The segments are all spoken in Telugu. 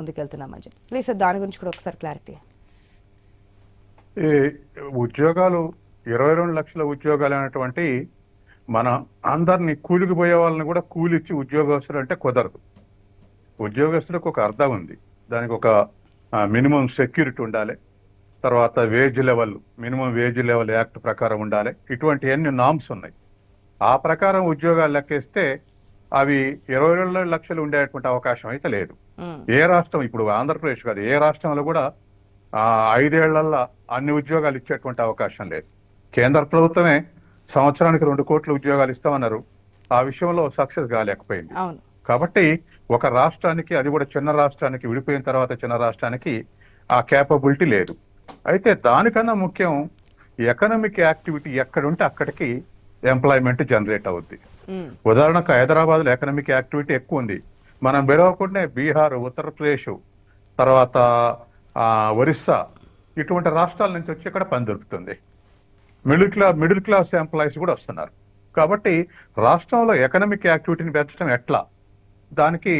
ముందుకెళ్తున్నామని చెప్పి. ప్లీజ్ సార్ దాని గురించి కూడా ఒకసారి క్లారిటీ. ఈ ఉద్యోగాలు ఇరవై రెండు లక్షల ఉద్యోగాలు అనేటువంటి మన అందరినీ కూలికి పోయే వాళ్ళని కూడా కూలిచ్చి ఉద్యోగస్తులు అంటే కుదరదు. ఉద్యోగస్తులకు ఒక అర్థం ఉంది. దానికి ఒక మినిమం సెక్యూరిటీ ఉండాలి. తర్వాత wage level minimum wage level act ప్రకారం ఉండాలి. ఇటువంటి అన్ని నామ్స్ ఉన్నాయి. ఆ ప్రకారం ఉద్యోగాలు లెక్కేస్తే అవి ఇరవై రెండు లక్షలు ఉండేటువంటి అవకాశం అయితే లేదు. ఏ రాష్ట్రం ఇప్పుడు ఆంధ్రప్రదేశ్ కాదు ఏ రాష్ట్రంలో కూడా ఆ ఐదేళ్ళలో అన్ని ఉద్యోగాలు ఇచ్చేటువంటి అవకాశం లేదు. కేంద్ర ప్రభుత్వమే సంవత్సరానికి రెండు కోట్ల ఉద్యోగాలు ఇస్తామన్నారు. ఆ విషయంలో సక్సెస్ కాలేకపోయింది. కాబట్టి ఒక రాష్ట్రానికి అది కూడా చిన్న రాష్ట్రానికి విడిపోయిన తర్వాత చిన్న రాష్ట్రానికి ఆ కేపబిలిటీ లేదు. అయితే దానికన్నా ముఖ్యం ఎకనామిక్ యాక్టివిటీ ఎక్కడుంటే అక్కడికి ఎంప్లాయ్మెంట్ జనరేట్ అవుద్ది. ఉదాహరణకు హైదరాబాద్లో ఎకనామిక్ యాక్టివిటీ ఎక్కువ ఉంది. మనం విడవకుండా బీహార్ ఉత్తరప్రదేశ్ తర్వాత ఆ, ఒరిస్సా ఇటువంటి రాష్ట్రాల నుంచి వచ్చి ఇక్కడ పని దొరుకుతుంది. Middle class middle class employees కూడా వస్తున్నారు. కాబట్టి రాష్ట్రంలో ఎకనామిక్ యాక్టివిటీని పెంచడం ఎట్లా? దానికి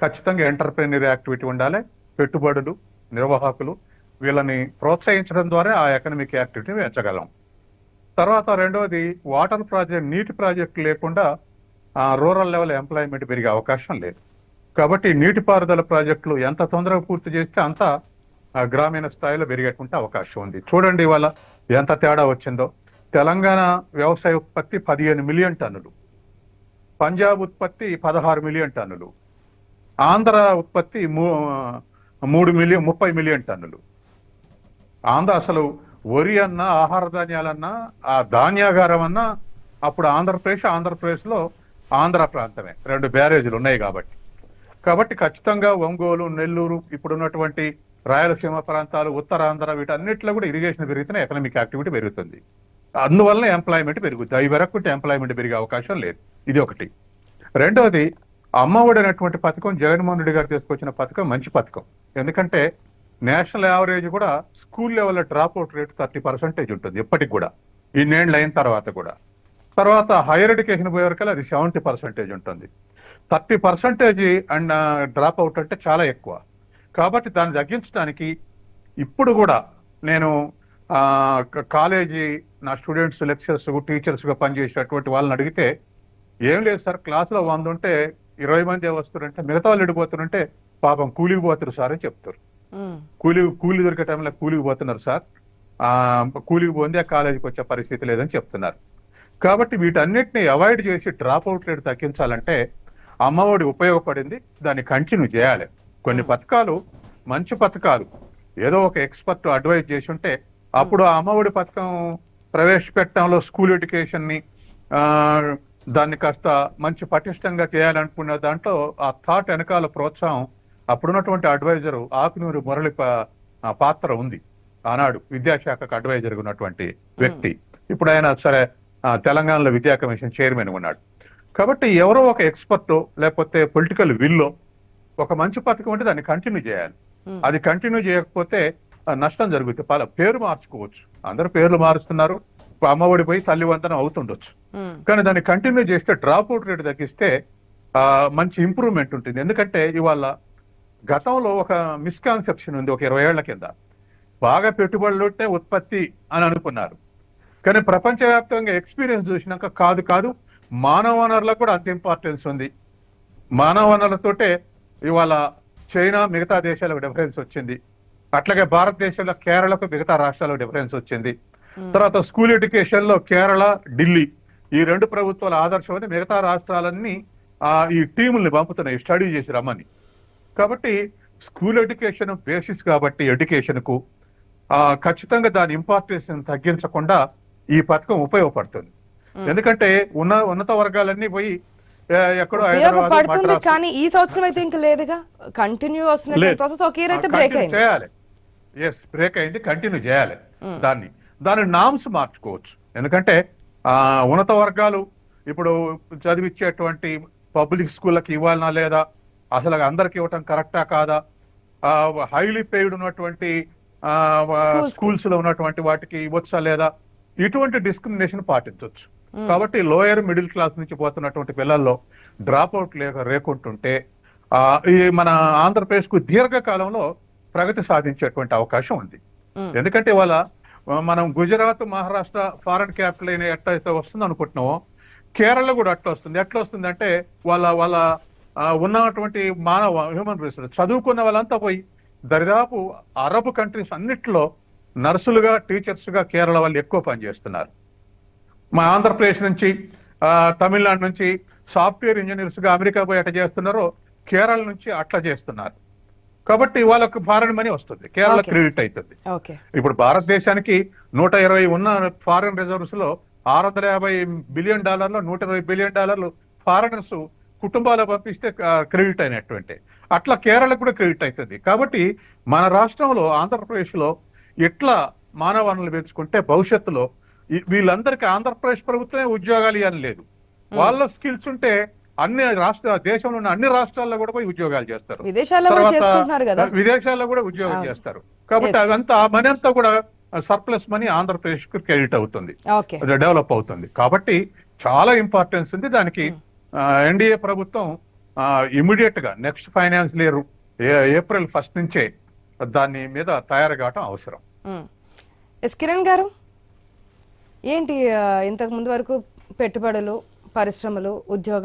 ఖచ్చితంగా ఎంటర్ప్రెన్యూర్ యాక్టివిటీ ఉండాలి. పెట్టుబడులు నిర్వాహకులు వీళ్ళని ప్రోత్సహించడం ద్వారా ఆ ఎకనామిక్ యాక్టివిటీని పెంచగలం. తర్వాత రెండవది వాటర్ ప్రాజెక్ట్ నీటి ప్రాజెక్టు లేకుండా రూరల్ లెవెల్ ఎంప్లాయ్మెంట్ పెరిగే అవకాశం లేదు. కాబట్టి నీటిపారుదల ప్రాజెక్టులు ఎంత తొందరగా పూర్తి చేస్తే అంత ఆ, గ్రామీణ స్థాయిలో పెరిగేటువంటి అవకాశం ఉంది. చూడండి ఇవాళ ఎంత తేడా వచ్చిందో. తెలంగాణ వ్యవసాయ ఉత్పత్తి పదిహేను మిలియన్ టన్నులు. పంజాబ్ ఉత్పత్తి పదహారు మిలియన్ టన్నులు. ఆంధ్ర ఉత్పత్తి మూ- మూడు మిలియన్ ముప్పై మిలియన్ టన్నులు. ఆంధ్ర అసలు వరి అన్నా ఆహార ధాన్యాలన్నా ఆ ధాన్యాగారం అన్నా అప్పుడు ఆంధ్రప్రదేశ్ ఆంధ్రప్రదేశ్లో ఆంధ్ర ప్రాంతమే. రెండు బ్యారేజీలు ఉన్నాయి కాబట్టి. కాబట్టి ఖచ్చితంగా ఒంగోలు నెల్లూరు ఇప్పుడు ఉన్నటువంటి రాయలసీమ ప్రాంతాలు ఉత్తరాంధ్ర వీటన్నిటిలో కూడా ఇరిగేషన్ పెరిగితేనే ఎకనామిక్ యాక్టివిటీ పెరుగుతుంది. అందువల్ల ఎంప్లాయ్మెంట్ పెరుగుతుంది అవి వరకు ఎంప్లాయ్మెంట్ పెరిగే అవకాశం లేదు. ఇది ఒకటి. రెండవది అమ్మఒడి అనేటువంటి పథకం జగన్మోహన్ రెడ్డి గారు తీసుకొచ్చిన పథకం మంచి పథకం. ఎందుకంటే నేషనల్ యావరేజ్ కూడా school level drop out rate thirty percentage ఉంటుంది ఇప్పటికి కూడా. ఇన్నేళ్ళు అయిన తర్వాత కూడా. తర్వాత హైయర్ ఎడ్యుకేషన్ పోయేవరకల్లా అది సెవెంటీ పర్సెంటేజ్ ఉంటుంది. Thirty percentage and drop out అంటే చాలా ఎక్కువ. కాబట్టి దాన్ని తగ్గించడానికి ఇప్పుడు కూడా నేను కాలేజీ నా స్టూడెంట్స్ లెక్చర్స్ టీచర్స్గా పనిచేసేటటువంటి పనిచేసేటువంటి వాళ్ళని అడిగితే ఏం లేదు సార్ క్లాసులో వంద ఉంటే ఇరవై మంది వస్తారంటే మిగతా వాళ్ళు ఎడిపోతారంటే పాపం కూలికి పోతారు సార్ అని చెప్తారు. కూలి కూలి దొరికే టైంలో కూలికి పోతున్నారు సార్. ఆ కూలికి పోంది ఆ కాలేజీకి వచ్చే పరిస్థితి లేదని చెప్తున్నారు. కాబట్టి వీటన్నిటిని అవాయిడ్ చేసి డ్రాప్ అవుట్ రేట్ తగ్గించాలంటే అమ్మఒడి ఉపయోగపడింది దాన్ని కంటిన్యూ చేయాలి. కొన్ని పథకాలు మంచి పథకాలు. ఏదో ఒక ఎక్స్పర్ట్ అడ్వైజ్ చేసి ఉంటే అప్పుడు ఆ అమ్మఒడి పథకం ప్రవేశపెట్టడంలో స్కూల్ ఎడ్యుకేషన్ని ఆ, దాన్ని కాస్త మంచి పటిష్టంగా చేయాలనుకున్న దాంట్లో ఆ థాట్ వెనకాల ప్రోత్సాహం అప్పుడున్నటువంటి అడ్వైజర్ ఆకునూరు మురళి పాత్ర ఉంది. ఆనాడు విద్యాశాఖకు అడ్వైజర్ ఉన్నటువంటి వ్యక్తి. ఇప్పుడు ఆయన సరే తెలంగాణలో విద్యా కమిషన్ చైర్మన్ ఉన్నాడు. కాబట్టి ఎవరో ఒక ఎక్స్పర్ట్ లేకపోతే పొలిటికల్ విల్లో ఒక మంచి పథకం ఉంటే దాన్ని కంటిన్యూ చేయాలి. Hmm. అది కంటిన్యూ చేయకపోతే నష్టం జరుగుతుంది. పల పేరు మార్చుకోవచ్చు. అందరు పేర్లు మారుస్తున్నారు. అమ్మఒడి పోయి తల్లి వంతనం అవుతుండొచ్చు. ఉమ్, కానీ దాన్ని కంటిన్యూ చేస్తే డ్రాప్ అవుట్ రేట్ తగ్గిస్తే ఆ, మంచి ఇంప్రూవ్మెంట్ ఉంటుంది. ఎందుకంటే ఇవాళ గతంలో ఒక మిస్కాన్సెప్షన్ ఉంది ఒక ఇరవై ఏళ్ళ కింద. బాగా పెట్టుబడులు ఉంటే ఉత్పత్తి అని అనుకున్నారు. కానీ ప్రపంచవ్యాప్తంగా ఎక్స్పీరియన్స్ చూసినాక కాదు కాదు మానవ వనరులకు కూడా అంత ఇంపార్టెన్స్ ఉంది. మానవ వనరులతోటే ఇవాళ చైనా మిగతా దేశాలకు డిఫరెన్స్ వచ్చింది. అట్లాగే భారతదేశంలో కేరళకు మిగతా రాష్ట్రాలకు డిఫరెన్స్ వచ్చింది. తర్వాత స్కూల్ ఎడ్యుకేషన్లో కేరళ ఢిల్లీ ఈ రెండు ప్రభుత్వాల ఆదర్శమని మిగతా రాష్ట్రాలన్నీ ఆ, ఈ టీముల్ని పంపుతున్నాయి స్టడీ చేసి రమ్మని. కాబట్టి స్కూల్ ఎడ్యుకేషన్ బేసిస్ కాబట్టి ఎడ్యుకేషన్కు ఖచ్చితంగా దాని ఇంపార్టెన్స్ తగ్గించకుండా ఈ పథకం ఉపయోగపడుతుంది. ఎందుకంటే ఉన్న ఉన్నత వర్గాలన్నీ పోయి ఎక్కడో ఉపయోగపడుతుంది కానీ ఈ సంవత్సరం అయితే ఇంకా లేదుగా? కంటిన్యూ వస్తున్నటువంటి లేదు. ప్రాసెస్ ఒక ఇయర్ అయితే ఆ, బ్రేక్ అయింది. చేయాలి. ఎస్ బ్రేక్ అయింది కంటిన్యూ చేయాలి దాన్ని. దాని నామ్స్ మార్చుకోవచ్చు. ఎందుకంటే ఆ ఉన్నత వర్గాలు ఇప్పుడు చదివించేటువంటి పబ్లిక్ స్కూళ్ళకి ఇవ్వాలనా లేదా? అసలు అందరికి ఇవ్వటం కరెక్టా కాదా? హైలీ పెయిడ్ ఉన్నటువంటి. స్కూల్స్లో ఉన్నటువంటి వాటికి ఇవ్వచ్చా లేదా? ఇటువంటి డిస్క్రిమినేషన్ పాటించవచ్చు కాబట్టి లోయర్ మిడిల్ క్లాస్ నుంచి పోతున్నటువంటి పిల్లల్లో డ్రాప్ అవుట్ లేక రేకుంటుంటే ఆ, ఈ మన ఆంధ్రప్రదేశ్కు దీర్ఘకాలంలో ప్రగతి సాధించేటువంటి అవకాశం ఉంది. ఎందుకంటే ఇవాళ మనం గుజరాత్ మహారాష్ట్ర ఫారెన్ క్యాపిటల్ అయిన ఎట్లయితే వస్తుంది అనుకుంటున్నామో కేరళ కూడా అట్లా వస్తుంది. ఎట్లా వస్తుంది అంటే వాళ్ళ వాళ్ళ ఉన్నటువంటి మానవ హ్యూమన్ రిసోర్స్ చదువుకున్న వాళ్ళంతా పోయి దరిదాపు అరబ్ కంట్రీస్ అన్నిట్లో నర్సులుగా టీచర్స్గా కేరళ వాళ్ళు ఎక్కువ పనిచేస్తున్నారు మా ఆంధ్రప్రదేశ్ నుంచి తమిళనాడు నుంచి సాఫ్ట్వేర్ ఇంజనీర్స్గా అమెరికా పోయి అట్లా చేస్తున్నారో కేరళ నుంచి అట్లా చేస్తున్నారు. కాబట్టి వాళ్ళకు ఫారెన్ మనీ వస్తుంది. కేరళ. క్రెడిట్ అవుతుంది ఇప్పుడు భారతదేశానికి నూట ఇరవై ఉన్న ఫారెన్ రిజర్వ్స్లో ఆరు వందల యాభై బిలియన్ డాలర్లు నూట ఇరవై బిలియన్ డాలర్లు ఫారెనర్స్ కుటుంబాలు పంపిస్తే క్రెడిట్ అయినటువంటి. అట్లా కేరళకు కూడా క్రెడిట్ అవుతుంది కాబట్టి మన రాష్ట్రంలో ఆంధ్రప్రదేశ్లో ఎట్లా మానవ వనరులు పెంచుకుంటే భవిష్యత్తులో వీళ్ళందరికీ ఆంధ్రప్రదేశ్ ప్రభుత్వమే ఉద్యోగాలు ఇవ్వని లేదు. వాళ్ళ స్కిల్స్ ఉంటే అన్ని రాష్ట్ర దేశంలో ఉన్న అన్ని రాష్ట్రాల్లో కూడా పోయి ఉద్యోగాలు చేస్తారు. విదేశాల్లో కూడా తర్వాత చేసుకుంటున్నారు కదా? విదేశాల్లో కూడా ఉద్యోగం. చేస్తారు. కాబట్టి. అదంతా ఆ మనీ అంతా కూడా సర్ప్లస్ మనీ ఆంధ్రప్రదేశ్కు క్రెడిట్ అవుతుంది. డెవలప్ అవుతుంది. కాబట్టి చాలా ఇంపార్టెన్స్ ఉంది. దానికి ఎన్డీఏ ప్రభుత్వం ఇమీడియట్గా next finance year April first నుంచే దాని మీద తయారు కావటం అవసరం. ఎస్ కిరణ్ గారు ఏంటి ఇంతకు ముందు వరకు పెట్టుబడులు పరిశ్రమలు ఉద్యోగ